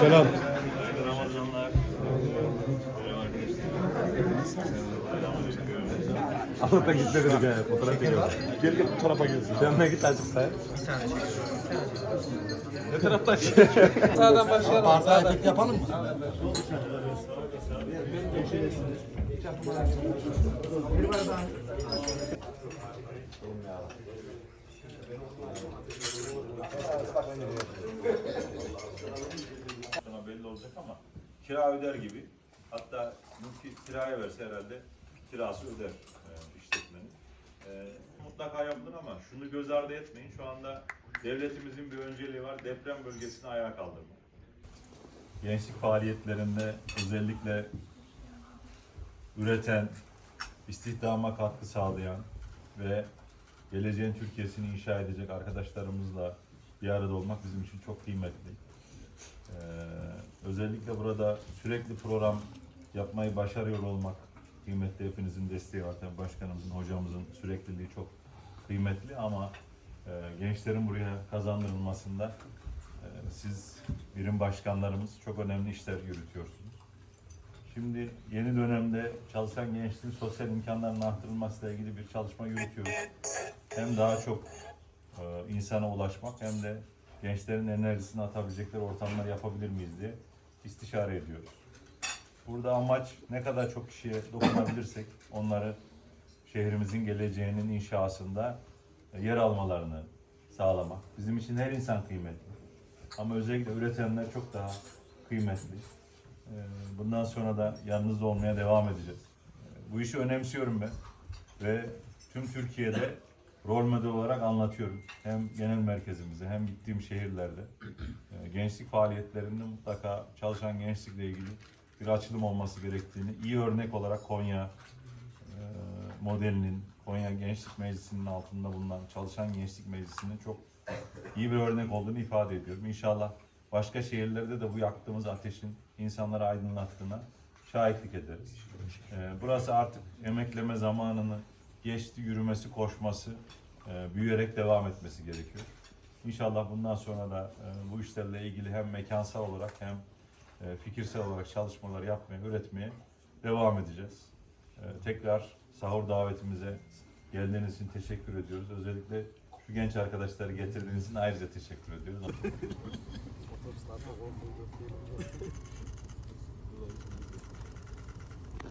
Selam. Ramazanlar. Avrupa gitme dedik yani. Fotoğraf çekiyorlar. Gel gel bu tarafa gelsin. Yanına git azıcık say. Ne taraftan Sağdan başlayalım. Bardağı efekt yapalım mı? Sana belli olacak ama kira öder gibi. Hatta mülki kiraya verse herhalde kirası öder e, işletmenin. E, mutlaka yapılır ama şunu göz ardı etmeyin. Şu anda devletimizin bir önceliği var. Deprem bölgesini ayağa kaldırmak. Gençlik faaliyetlerinde özellikle üreten, istihdama katkı sağlayan ve geleceğin Türkiye'sini inşa edecek arkadaşlarımızla bir arada olmak bizim için çok kıymetli. Ee, özellikle burada sürekli program yapmayı başarıyor olmak kıymetli hepinizin desteği var. Başkanımızın, hocamızın sürekliliği çok kıymetli ama e, gençlerin buraya kazandırılmasında e, siz birim başkanlarımız çok önemli işler yürütüyorsunuz. Şimdi yeni dönemde çalışan gençliğin sosyal imkanlarının arttırılmasıyla ilgili bir çalışma yürütüyoruz. Hem daha çok e, insana ulaşmak hem de gençlerin enerjisini atabilecekleri ortamlar yapabilir miyiz diye istişare ediyoruz. Burada amaç ne kadar çok kişiye dokunabilirsek onları şehrimizin geleceğinin inşasında e, yer almalarını sağlamak. Bizim için her insan kıymetli. Ama özellikle üretenler çok daha kıymetli. E, Bundan sonra da yanınızda olmaya devam edeceğiz. E, Bu işi önemsiyorum ben ve tüm Türkiye'de rol model olarak anlatıyorum. Hem genel merkezimizde hem gittiğim şehirlerde. E, Gençlik faaliyetlerinde mutlaka çalışan gençlikle ilgili bir açılım olması gerektiğini, iyi örnek olarak Konya e, modelinin, Konya Gençlik Meclisi'nin altında bulunan Çalışan Gençlik Meclisi'nin çok iyi bir örnek olduğunu ifade ediyorum. İnşallah başka şehirlerde de bu yaktığımız ateşin insanları aydınlattığına şahitlik ederiz. E, Burası artık emekleme zamanını geçti, yürümesi, koşması, e, büyüyerek devam etmesi gerekiyor. İnşallah bundan sonra da e, bu işlerle ilgili hem mekansal olarak hem e, fikirsel olarak çalışmalar yapmaya, üretmeye devam edeceğiz. E, Tekrar sahur davetimize geldiğiniz için teşekkür ediyoruz. Özellikle şu genç arkadaşları getirdiğiniz için ayrıca teşekkür ediyoruz.